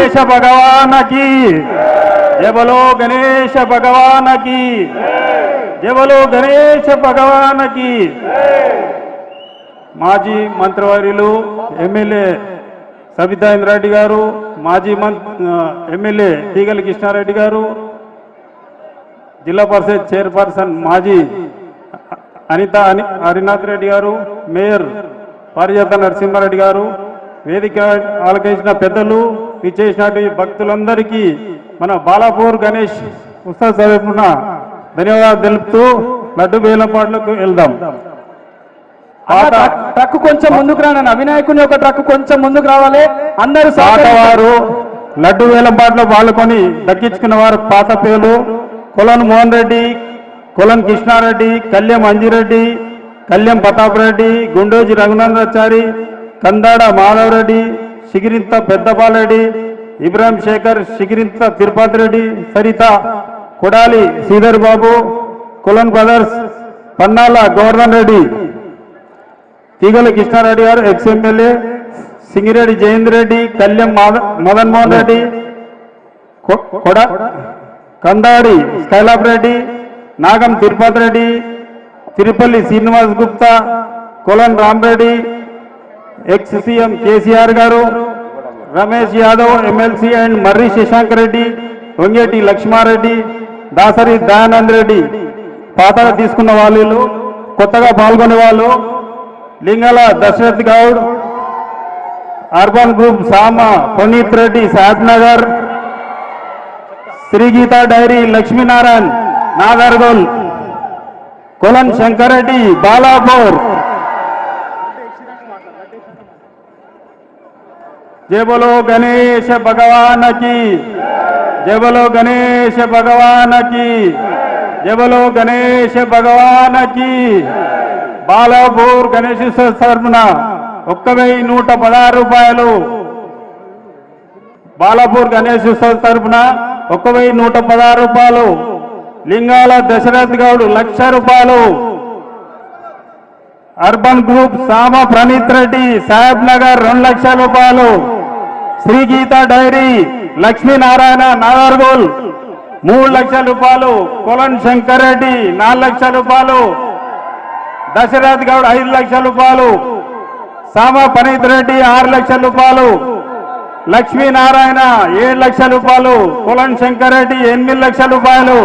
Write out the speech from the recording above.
గణేశ భగవానకి. జయ బలో గణేశ భగవానకి. జయ బలో గణేశ భగవానకి. మాజీ మంత్రివర్యులు ఎమ్మెల్యే సబితా ఇంద్రారెడ్డి గారు మాజీ ఎమ్మెల్యే తీగల కృష్ణారెడ్డి గారు జిల్లా పరిషత్ చైర్పర్సన్ మాజీ అనిత హరినాథ్ రెడ్డి గారు మేయర్ పారిజాత నరసింహారెడ్డి గారు వేదిక ఆలకించిన పెద్దలు విచ్చేసినటువంటి భక్తులందరికీ మన బాలాపూర్ గణేష్ ఉత్సవ తరపున ధన్యవాదాలు తెలుపుతూ లడ్డు వేలంపాట్లకు వెళ్దాం ట్రక్- కొంచెం ముందుకు రానన్న వినాయకుని యొక్క ట్రక్ కొంచెం ముందుకు రావాలి అందరూ. పాతవారు లడ్డు వేలంపాట్లో పాల్గొని దక్కించుకున్న వారు పాత పేర్లు కొలన్ మోహన్ రెడ్డి కొలన్ కృష్ణారెడ్డి కళ్యాణ్ అంజిరెడ్డి కళ్యాణ్ ప్రతాప్ రెడ్డి గుండోజీ రఘునందాచారి కందాడ మాధవరెడ్డి శిగిరింత పెద్దపాలరెడ్డి ఇబ్రాహిం శేఖర్ శిగిరింత తిరుపతి రెడ్డి సరిత కొడాలి శ్రీధర్ బాబు కులన్ బ్రదర్స్ పన్నాల గోవర్ధన్ రెడ్డి తీగల కృష్ణారెడ్డి గారు ఎక్స్ ఎమ్మెల్యే సింగిరెడ్డి జయేంద్ర రెడ్డి కళ్యాణ్ మాద- Madan Mohan Reddy కొడ Kandadi Skylab Reddy Nagam Tirupathi Reddy Tirupalli Srinivas Gupta Kolan Rama Reddy ex CM KCR గారు రమేష్ యాదవ్ ఎమ్మెల్సీ అండ్ మర్రి శశాంక్ రెడ్డి వంగేటి లక్ష్మారెడ్డి దాసరి దయానంద్ రెడ్డి పాతగా తీసుకున్న వాళ్ళు కొత్తగా పాల్గొనే వాళ్ళు Lingala Dasharath Goud urban group Sama Puneeth Reddy Sadnagar Sri Geetha dairy Lakshminarayan Nagargol Kolan Shankar Reddy Balapur జయ బలో గణేశ భగవానకి. జయ బలో గణేశ భగవానకి. జయ బలో గణేశ భగవానకి. బాలాపూర్ గణేశ తరఫున ఒక్క వెయ్యి నూట పదహారు రూపాయలు. బాలాపూర్ గణేష్ తరఫున ఒక్క వెయ్యి నూట పదహారు రూపాయలు. లింగాల దశరథ్ గౌడ్ లక్ష రూపాయలు. అర్బన్ గ్రూప్ సామ ప్రణీత్ రెడ్డి సాహెబ్ నగర్ రెండు లక్షల రూపాయలు. శ్రీ గీత డైరీ లక్ష్మీనారాయణ నాగర్గోల్ మూడు లక్షల రూపాయలు. కొలన్ శంకర్ రెడ్డి నాలుగు లక్షల రూపాయలు. దశరథ్ గౌడ్ ఐదు లక్షల రూపాయలు. సామ ప్రణీత్ రెడ్డి ఆరు లక్షల రూపాయలు. లక్ష్మీనారాయణ ఏడు లక్షల రూపాయలు. కులన్ శంకర్ రెడ్డి ఎనిమిది లక్షల రూపాయలు.